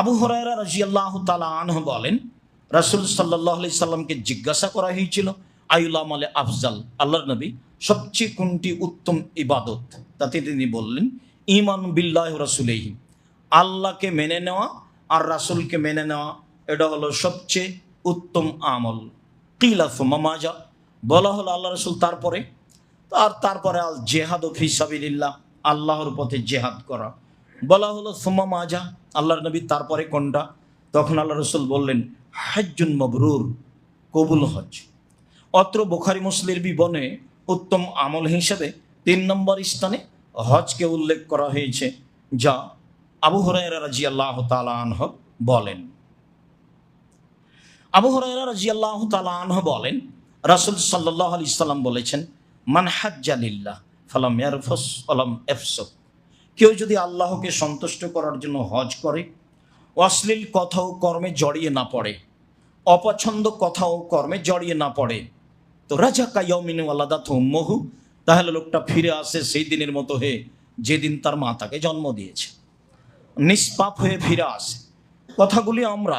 আবু হরাইরা রাজিয়াল্লাহ তালা আনহ বলেন, রাসুল সাল্লাহ আলি সাল্লামকে জিজ্ঞাসা করা হয়েছিল আইউল্লাহ আলে আফজাল? আল্লাহর নবী, সবচেয়ে কোনটি উত্তম ইবাদত? তাতে তিনি বললেন ইমান বিল্লাহ রাসুলেহি। আল্লাহকে মেনে নেওয়া আর রাসুলকে মেনে নেওয়া, এটা হলো সবচেয়ে উত্তম আমল। কিলা মাজা, বলা হলো আল্লাহ রসুল তারপরে, আর তারপরে আল জেহাদ ফি সাবিল্লাহ আল্লাহর পথে জেহাদ করা। বলা হলো সুমা মাজা আল্লাহর নবী তারপরে কোনটা? তখন আল্লাহ রসুল বললেন, হজ্জুন মবরুর, কবুল হজ অত্র বোখারি মুসলির বিবনে উত্তম আমল হিসেবে তিন নম্বর স্থানে হজকে উল্লেখ করা হয়েছে, যা আবু হরাইরা রাজি আল্লাহ তালাহ বলেন। আবু হরাইরা রাজি আল্লাহ তালাহ বলেন, রাসুল সাল্লাহ আলি সাল্লাম বলেছেন, মান হাজ্জালিল্লাহ ফালাম ইয়ারফস আলাম এফসক কেউ যদি আল্লাহকে সন্তুষ্ট করার জন্য হজ করে, অশ্লীল কথা ও কর্মে জড়িয়ে না পড়ে, অপছন্দ কথা ও কর্মে জড়িয়ে না পড়ে, তো রাজা কাইয়মিন আলাদা মহু তাহলে লোকটা ফিরে আসে সেই দিনের মতো হয়ে যেদিন তার মা তাকে জন্ম দিয়েছে। নিষ্পাপ হয়ে ফিরে আসে। কথাগুলি আমরা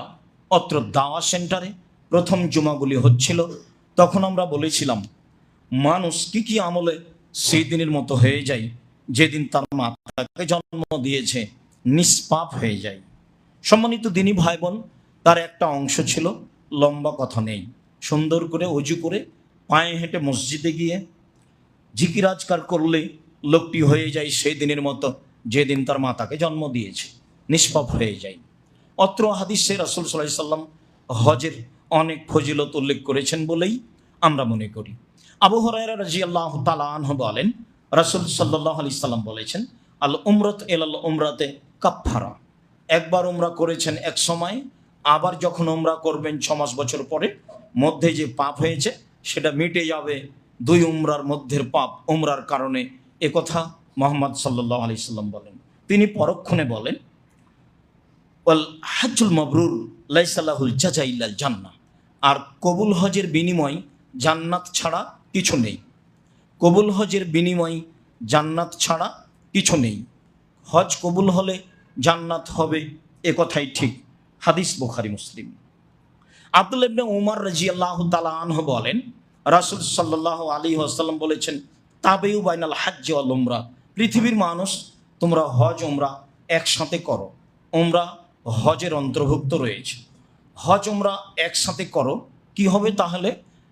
অত্র দাওয়া সেন্টারে, প্রথম জুমাগুলি হচ্ছিল, তখন আমরা বলেছিলাম, মানুষ কি কি আমলে সেই দিনের মতো হয়ে যায়, যেদিন তার মা তাকে জন্ম দিয়েছে, নিষ্পাপ হয়ে যায়। সম্মানিত দিনী ভাই বোন তার একটা অংশ ছিল, লম্বা কথা নেই। সুন্দর করে অজু করে পায়ে হেঁটে মসজিদে গিয়ে জিকিরাজকার করলে লোকটি হয়ে যায় সেই দিনের মতো যেদিন তার মা তাকে জন্ম দিয়েছে, নিষ্পাপ হয়ে যায়। অত্র হাদিসে রাসুল সাল্লাহ সাল্লাম হজের অনেক ফজিলত উল্লেখ করেছেন বলেই আমরা মনে করি। আবু হরাইরা রাজি আল্লাহ তালাহ বলেন, রাসুল সাল্লাহ আলি সাল্লাম বলেছেন আল উমরত এল আল উমরাতে কাপ্ফারা একবার উমরা করেছেন এক সময়, আবার যখন উমরা করবেন ছ মাস বছর পরে, মধ্যে যে পাপ হয়েছে, সেটা মিটে যাবে দুই উমরার মধ্যের পাপ। উমরার কারণে একথা মোহাম্মদ সাল্লাহ আলি সাল্লাম বলেন। তিনি পরক্ষণে বলেন, ওয়াল হাজুল মবরুর লাইসাল্লাহুল জাজা ইল্লাল জান্না। আর কবুল হজের বিনিময় জান্নাত ছাড়া কিছু নেই। কবুল হজের বিনিময় জান্নাত ছাড়া কিছু নেই। হজ কবুল হলে জান্নাত হবে, এ কথাই ঠিক। হাদিস বুখারি, মুসলিম। আব্দুল ইবনে উমর রাজি আল্লাহ তালাহ বলেন, রাসুল সাল্লাহ আলী আসাল্লাম বলেছেন, তাবেউ বাইনাল হাজ্জ আল উমরা। পৃথিবীর মানুষ, তোমরা হজ, উমরা একসাথে করো। উমরা হজের অন্তর্ভুক্ত রয়েছে। হজ, উমরা একসাথে করো। কি হবে তাহলে?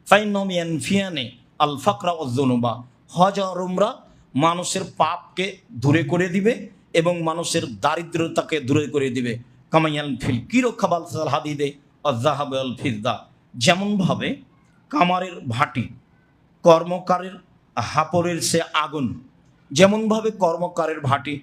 ফাইনমিয়ান ফিয়ানে আল ফাকরা উদ্দনুবা হজ আর উমরা মানুষের পাপকে দূরে করে দিবে এবং মানুষের দারিদ্রতাকে দূরে করে দিবে। কামাইয়াল ফিল, কি রক্ষা বাল হাদিদে? অজাহাব আল ফিরদা। যেমনভাবে কামারের ভাটি, কর্মকারের হাপরের সে আগুন, যেমনভাবে কর্মকারের ভাটি,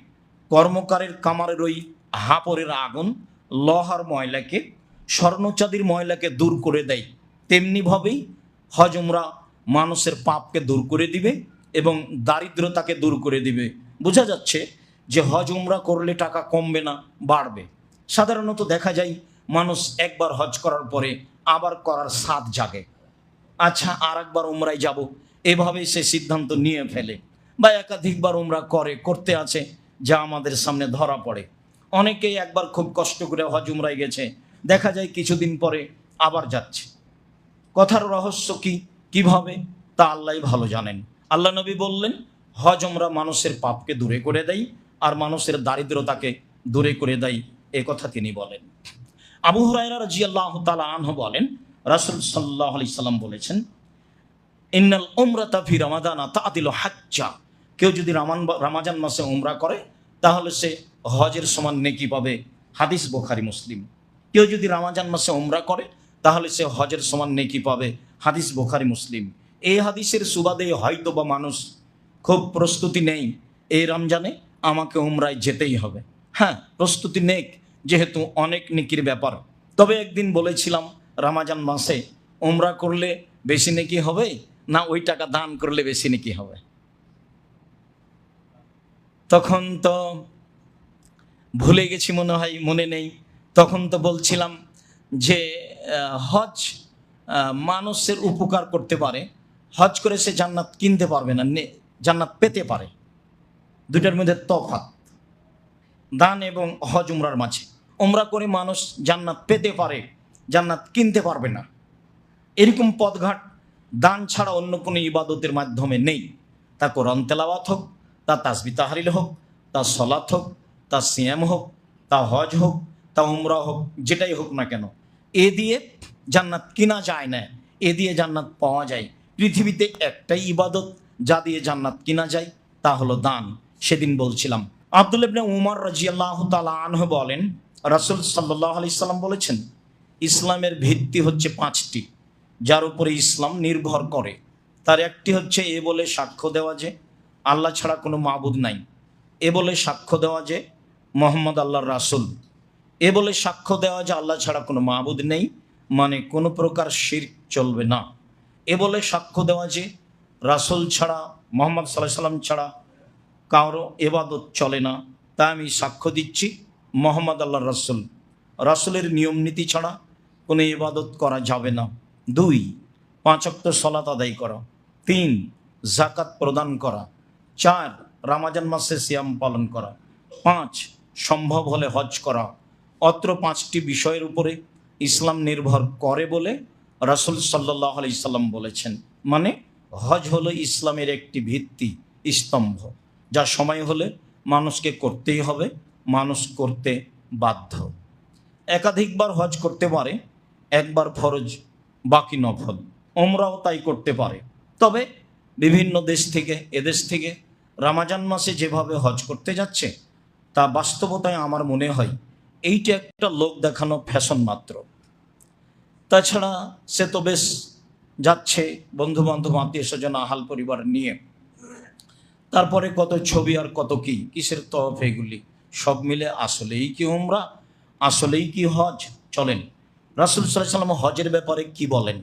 কর্মকারের কামারের ওই হাপরের আগুন লহার ময়লাকে, স্বর্ণচাঁদির ময়লাকে দূর করে দেয়। তেমনিভাবেই হজমরা মানুষের পাপকে দূর করে দিবে এবং দারিদ্রতাকে দূর করে দিবে। বোঝা যাচ্ছে যে হজ, উমরা করলে টাকা কমবে না, বাড়বে। সাধারণত দেখা যায় মানুষ একবার হজ করার পরে আবার করার স্বাদ জাগে। আচ্ছা আর একবার উমরায় যাব। এভাবে সে সিদ্ধান্ত নিয়ে ফেলে। বা একাধিকবার উমরা করে, করতে আছে, যা আমাদের সামনে ধরা পড়ে। অনেকেই একবার খুব কষ্ট করে হজ, উমরায় গেছে। দেখা যায় কিছুদিন পরে আবার যাচ্ছে। কথার রহস্য কি, কীভাবে, তা আল্লাহ ভালো জানেন। আল্লাহ নবী বললেন, হজ উমরা মানুষের পাপকে দূরে করে দেয় আর মানুষের দারিদ্রতাকে দূরে করে দেয় এ কথা তিনি বলেন। আবু হুরায়রা রাজি আল্লাহ তালা আনহ বলেন, রাসুল সাল্লাহ আলি সাল্লাম বলেছেন, ইন্নাল উমরাতা ফি রামাদানা তাদিল হাজ্জা। কেউ যদি রামান, রামাজান মাসে উমরা করে, তাহলে সে হজের সমান নেকি পাবে, হাদিস বোখারি, মুসলিম। কেউ যদি রামাজান মাসে উমরা করে, তাহলে সে হজের সমান নেকি পাবে, হাদিস বোখারি, মুসলিম। এই হাদিসের সুবাদে হয়তো বা মানুষ খুব প্রস্তুতি নেই। এই রমজানে আমাকে উমরায় যেতেই হবে। হ্যাঁ প্রস্তুতি নেক যেহেতু অনেক নেকির ব্যাপার। তবে একদিন বলেছিলাম, রামাজান মাসে উমরা করলে বেশি নেকি হবে না ওই টাকা দান করলে বেশি নেকি হবে? তখন তো ভুলে গেছি মনে হয়, মনে নেই। তখন তো বলছিলাম যে হজ মানুষের উপকার করতে পারে। হজ করে সে জান্নাত কিনতে পারবে না জান্নাত পেতে পারে। দুটার মধ্যে তফাৎ। দান এবং হজ উমরার মাঝে। উমরা করে মানুষ জান্নাত পেতে পারে, জান্নাত কিনতে পারবে না। এরকম পথঘাট দান ছাড়া অন্য কোনো ইবাদতের মাধ্যমে নেই। তা কোরআন তেলাওয়াত হোক, তা তাসবি তাহারিল হোক, তা সলাৎ হোক, তা সিয়াম হোক, তা হজ হোক, তা উমরা হোক, যেটাই হোক না কেন, এ দিয়ে জান্নাত কিনা যায় না, এ দিয়ে জান্নাত পাওয়া যায়। পৃথিবীতে একটাই ইবাদত, যা দিয়ে জান্নাত কিনা যায়, তা হলো দান। সেদিন বলছিলাম, আব্দুল ইবনে উমর রাজিয়াল্লাহ তালা আনহ বলেন, রাসুল সাল্লাহ আলি সাল্লাম বলেছেন, ইসলামের ভিত্তি হচ্ছে পাঁচটি, যার উপরে ইসলাম নির্ভর করে। তার একটি হচ্ছে, এ বলে সাক্ষ্য দেওয়া যে, আল্লাহ ছাড়া কোনো মাবুদ নাই। এ বলে সাক্ষ্য দেওয়া যে, মোহাম্মদ আল্লাহর রাসুল। এ বলে সাক্ষ্য দেওয়া যে, আল্লাহ ছাড়া কোনো মাবুদ নেই মানে কোনো প্রকার শির চলবে না। এ বলে সাক্ষ্য দেওয়া যে রাসুল ছাড়া, মোহাম্মদ সাল্লাহ সাল্লাম ছাড়া কারও এবাদত চলে না। তা আমি সাক্ষ্য দিচ্ছি মোহাম্মদ আল্লাহ রাসুল। রাসুলের নিয়ম নীতি ছাড়া কোনো ইবাদত করা যাবে না। দুই পাঁচক্ত সলাত আদায় করা। তিন জাকাত প্রদান করা। চার, রামাজান মাসে সিয়াম পালন করা। পাঁচ, সম্ভব হলে হজ করা। অত্র পাঁচটি বিষয়ের উপরে ইসলাম নির্ভর করে বলে রাসুল সাল্লাহ আলি সাল্লাম বলেছেন মানে হজ হলো ইসলামের একটি ভিত্তি, স্তম্ভ। যা সময় হলে মানুষকে করতেই হবে, মানুষ করতে বাধ্য। একাধিকবার হজ করতে পারে, একবার ফরজ, বাকি নফল। ওমরাও তাই করতে পারে। তবে বিভিন্ন দেশ থেকে, এদেশ থেকে রামাজান মাসে যেভাবে হজ করতে যাচ্ছে, তা বাস্তবতায় আমার মনে হয় এইটা একটা লোক দেখানো ফ্যাশন মাত্র। তাছাড়া সে তো বেশ যাচ্ছে বন্ধু বান্ধব আত্মীয় স্বজন আহাল পরিবার নিয়ে। তারপরে কত ছবি আর কত কি, কিসের তফ এগুলি? সব মিলে আসলেই কি উমরা, আসলেই কি হজ? চলেন, রাসুল সাল্লাম হজের ব্যাপারে কি বলেন?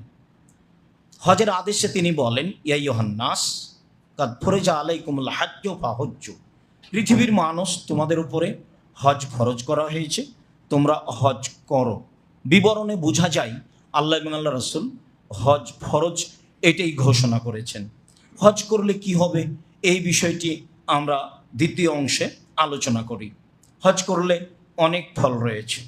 হজের আদেশে তিনি বলেন ইয়াইহান্নাস কাদ ফরেজা আলাইকুমুল হাজ্য ফাহজ্জু। পৃথিবীর মানুষ তোমাদের উপরে হজ খরচ করা হয়েছে, তোমরা হজ করো। বিবরণে বোঝা যায় আল্লাহ এবং আল্লাহ রসুল হজ, ফরজ এটাই ঘোষণা করেছেন। হজ করলে কি হবে? এই বিষয়টি আমরা দ্বিতীয় অংশে আলোচনা করি। হজ করলে অনেক ফল রয়েছে।